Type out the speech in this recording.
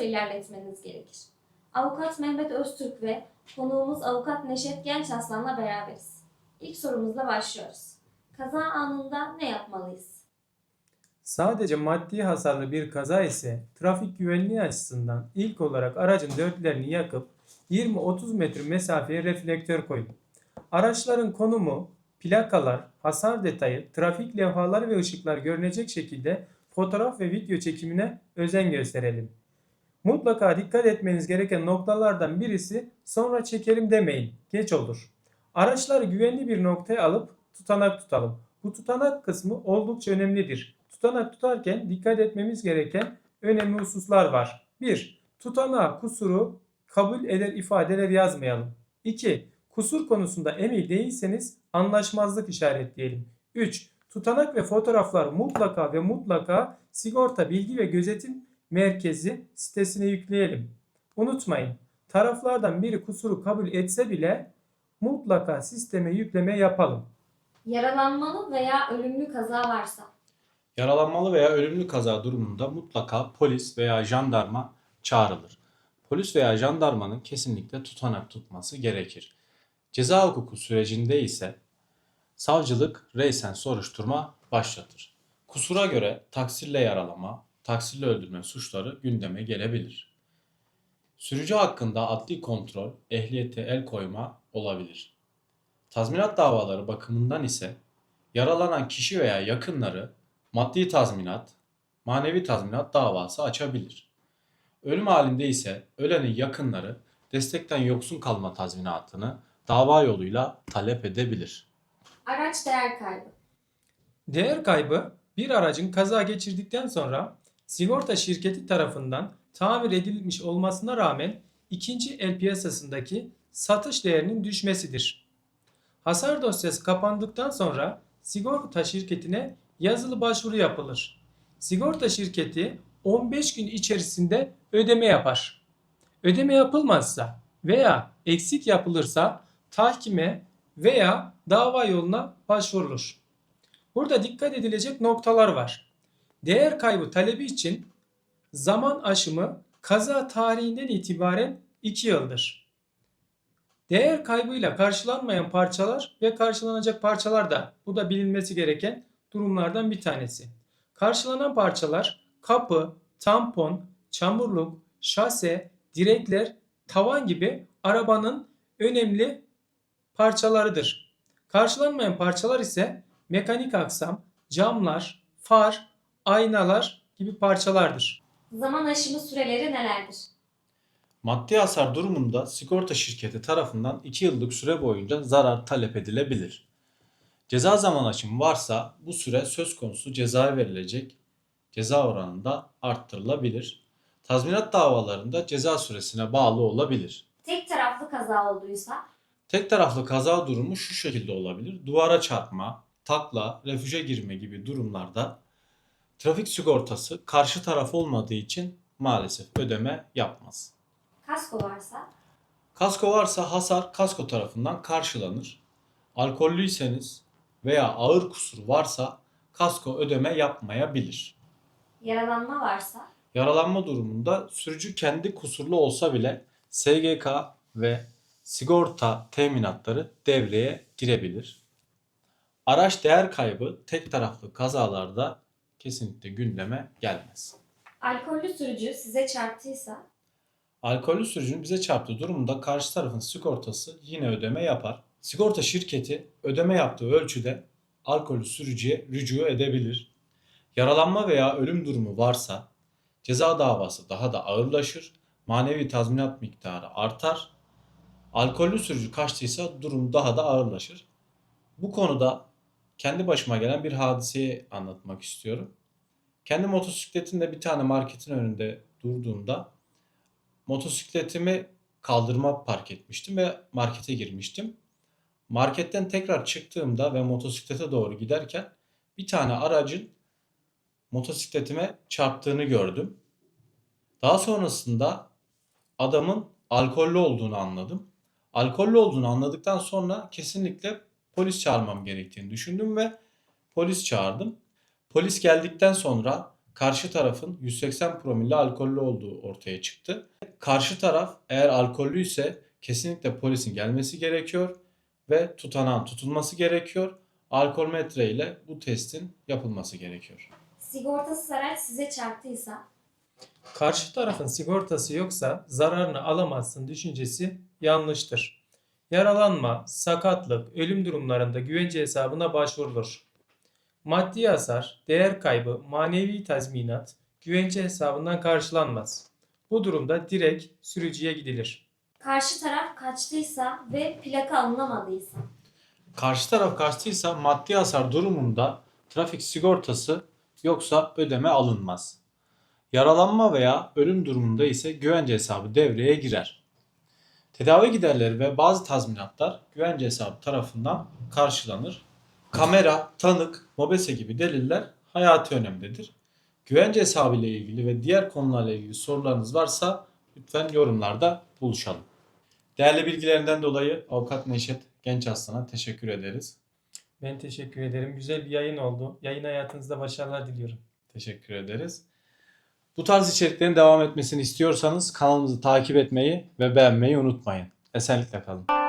nasıl ilerletmeniz gerekir? Avukat Mehmet Öztürk ve konuğumuz avukat Neşet Genç Aslan'la beraberiz. İlk sorumuzla başlıyoruz. Kaza anında ne yapmalıyız? Sadece maddi hasarlı bir kaza ise trafik güvenliği açısından ilk olarak aracın dörtlerini yakıp 20-30 metre mesafeye reflektör koyun. Araçların konumu, plakalar, hasar detayı, trafik levhaları ve ışıklar görünecek şekilde fotoğraf ve video çekimine özen gösterelim. Mutlaka dikkat etmeniz gereken noktalardan birisi sonra çekelim demeyin. Geç olur. Araçları güvenli bir noktaya alıp tutanak tutalım. Bu tutanak kısmı oldukça önemlidir. Tutanak tutarken dikkat etmemiz gereken önemli hususlar var. 1. Tutanağa kusuru kabul eder ifadeler yazmayalım. 2. Kusur konusunda emin değilseniz anlaşmazlık işaretleyelim. 3. Tutanak ve fotoğraflar mutlaka ve mutlaka sigorta bilgi ve gözetim merkezi sitesine yükleyelim. Unutmayın taraflardan biri kusuru kabul etse bile mutlaka sisteme yükleme yapalım. Yaralanmalı veya ölümlü kaza varsa Yaralanmalı veya ölümlü kaza durumunda mutlaka polis veya jandarma çağrılır. Polis veya jandarmanın kesinlikle tutanak tutması gerekir. Ceza hukuku sürecinde ise savcılık reysen soruşturma başlatır. Kusura göre taksirle yaralama, taksirle öldürme suçları gündeme gelebilir. Sürücü hakkında adli kontrol, ehliyete el koyma olabilir. Tazminat davaları bakımından ise yaralanan kişi veya yakınları maddi tazminat, manevi tazminat davası açabilir. Ölüm halinde ise ölenin yakınları destekten yoksun kalma tazminatını dava yoluyla talep edebilir. araç değer kaybı. Değer kaybı bir aracın kaza geçirdikten sonra sigorta şirketi tarafından tamir edilmiş olmasına rağmen ikinci el piyasasındaki satış değerinin düşmesidir. Hasar dosyası kapandıktan sonra sigorta şirketine yazılı başvuru yapılır. Sigorta şirketi 15 gün içerisinde ödeme yapar. Ödeme yapılmazsa veya eksik yapılırsa tahkime veya dava yoluna başvurulur. Burada dikkat edilecek noktalar var. Değer kaybı talebi için zaman aşımı kaza tarihinden itibaren 2 yıldır. Değer kaybıyla karşılanmayan parçalar ve karşılanacak parçalar da bu da bilinmesi gereken durumlardan bir tanesi. Karşılanan parçalar kapı, tampon, çamurluk, şase, direkler, tavan gibi arabanın önemli parçalarıdır. Karşılanmayan parçalar ise mekanik aksam, camlar, far, aynalar gibi parçalardır. Zaman aşımı süreleri nelerdir? Maddi hasar durumunda sigorta şirketi tarafından 2 yıllık süre boyunca zarar talep edilebilir. Ceza zaman aşımı varsa bu süre söz konusu cezaya verilecek ceza oranında arttırılabilir. Tazminat davalarında ceza süresine bağlı olabilir. Tek taraflı kaza olduysa Tek taraflı kaza durumu şu şekilde olabilir. Duvara çarpma, takla, refüje girme gibi durumlarda trafik sigortası karşı taraf olmadığı için maalesef ödeme yapmaz. kasko varsa Kasko varsa hasar kasko tarafından karşılanır. Alkollüyseniz veya ağır kusur varsa kasko ödeme yapmayabilir. yaralanma varsa Yaralanma durumunda sürücü kendi kusurlu olsa bile SGK ve sigorta teminatları devreye girebilir. Araç değer kaybı tek taraflı kazalarda kesinlikle gündeme gelmez. alkollü sürücü size çarptıysa Alkollü sürücünün bize çarptığı durumda karşı tarafın sigortası yine ödeme yapar. Sigorta şirketi ödeme yaptığı ölçüde alkollü sürücüye rücu edebilir. Yaralanma veya ölüm durumu varsa ceza davası daha da ağırlaşır. Manevi tazminat miktarı artar. Alkollü sürücü kaçtıysa durum daha da ağırlaşır. Bu konuda kendi başıma gelen bir hadiseyi anlatmak istiyorum. Kendi motosikletimle bir tane marketin önünde durduğumda motosikletimi kaldırıma park etmiştim ve markete girmiştim. Marketten tekrar çıktığımda ve motosiklete doğru giderken bir tane aracın motosikletime çarptığını gördüm. Daha sonrasında adamın alkollü olduğunu anladım. Alkollü olduğunu anladıktan sonra kesinlikle polis çağırmam gerektiğini düşündüm ve polis çağırdım. Polis geldikten sonra karşı tarafın 180 promille alkollü olduğu ortaya çıktı. Karşı taraf eğer alkollüyse kesinlikle polisin gelmesi gerekiyor ve tutanağın tutulması gerekiyor. Alkol metre ile bu testin yapılması gerekiyor. Sigortasız araç size çarptıysa, Karşı tarafın sigortası yoksa zararını alamazsın düşüncesi yanlıştır. Yaralanma, sakatlık, ölüm durumlarında güvence hesabına başvurulur. Maddi hasar, değer kaybı, manevi tazminat güvence hesabından karşılanmaz. Bu durumda direkt sürücüye gidilir. karşı taraf kaçtıysa ve plaka alınamadıysa, Karşı taraf kaçtıysa maddi hasar durumunda trafik sigortası yoksa ödeme alınmaz. Yaralanma veya ölüm durumunda ise güvence hesabı devreye girer. Tedavi giderleri ve bazı tazminatlar güvence hesabı tarafından karşılanır. Kamera, tanık, mobese gibi deliller hayati önemlidir. Güvence hesabı ile ilgili ve diğer konularla ilgili sorularınız varsa lütfen yorumlarda buluşalım. Değerli bilgilerinden dolayı Avukat Neşet Genç Aslan'a teşekkür ederiz. Ben teşekkür ederim. Güzel bir yayın oldu. Yayın hayatınızda başarılar diliyorum. Teşekkür ederiz. Bu tarz içeriklerin devam etmesini istiyorsanız kanalımızı takip etmeyi ve beğenmeyi unutmayın. Esenlikle kalın.